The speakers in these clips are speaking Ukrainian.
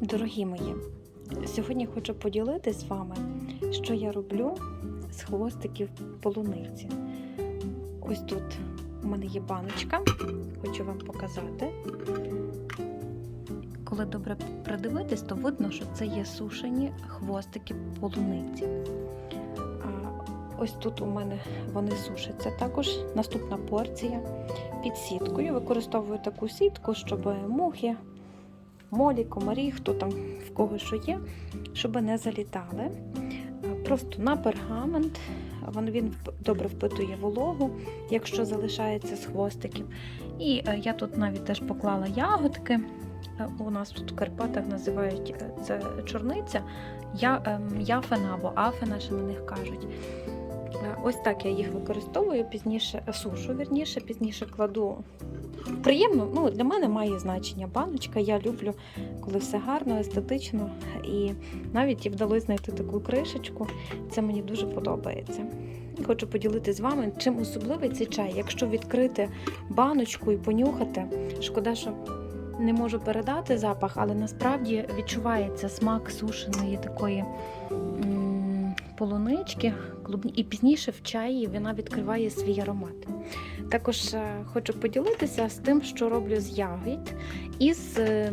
Дорогі мої, сьогодні хочу поділитися з вами, що я роблю з хвостиків полуниці. Ось тут у мене є баночка, хочу вам показати. Коли добре придивитись, то видно, що це є сушені хвостики полуниці. Ось тут у мене вони сушаться. Також наступна порція під сіткою. Використовую таку сітку, щоб мухи молі, комарі, хто там в кого що є, щоб не залітали. Просто на пергамент, він, добре впитує вологу, якщо залишається з хвостиків. І е, я тут навіть теж поклала ягодки. Е, У нас тут в Карпатах називають е, це чорниця, я, ем, яфена або афена, що на них кажуть. Ось так я їх використовую, пізніше сушу, вірніше, пізніше кладу приємно, ну для мене має значення баночка. Я люблю, коли все гарно, естетично. І навіть і вдалося знайти таку кришечку. Це мені дуже подобається. Хочу поділитися з вами, чим особливий цей чай. Якщо відкрити баночку і понюхати, шкода, що не можу передати запах, але насправді відчувається смак сушеної такої полунички, клубні. і пізніше в чаї вона відкриває свій аромат. Також е, хочу поділитися з тим, що роблю з ягід і з, е,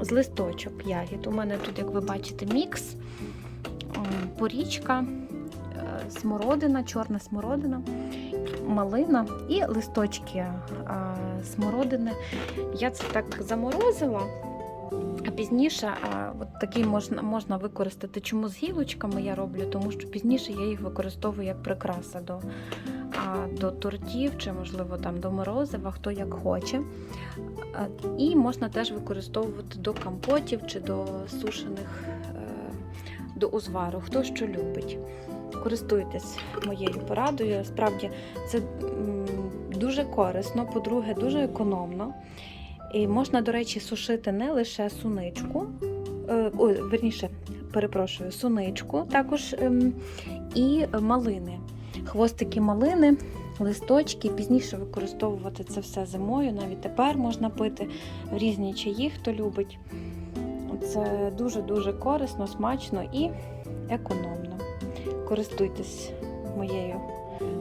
з листочок ягід. У мене тут, як ви бачите, мікс, порічка, е, смородина, чорна смородина, малина і листочки смородини. Я це так заморозила. А пізніше от такий можна можна використати. Чому з гілочками я роблю? Тому що пізніше я їх використовую як прикраса до, до тортів чи, можливо, там до морозива, хто як хоче. І можна теж використовувати до компотів чи до сушених е, до узвару, хто що любить. Користуйтесь моєю порадою. Справді це дуже корисно, по-друге, дуже економно. І можна, до речі, сушити не лише суничку, е, ой, верніше, перепрошую, суничку також ем, і малини. Хвостики малини, листочки, пізніше використовувати це все зимою. Навіть тепер можна пити в різні чаї, хто любить. Це дуже-дуже корисно, смачно і економно. Користуйтесь моєю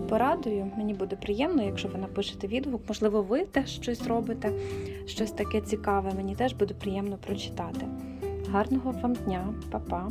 порадою. Мені буде приємно, якщо ви напишете відгук. Можливо, ви теж щось робите, щось таке цікаве. Мені теж буде приємно прочитати. Гарного вам дня, Па-па!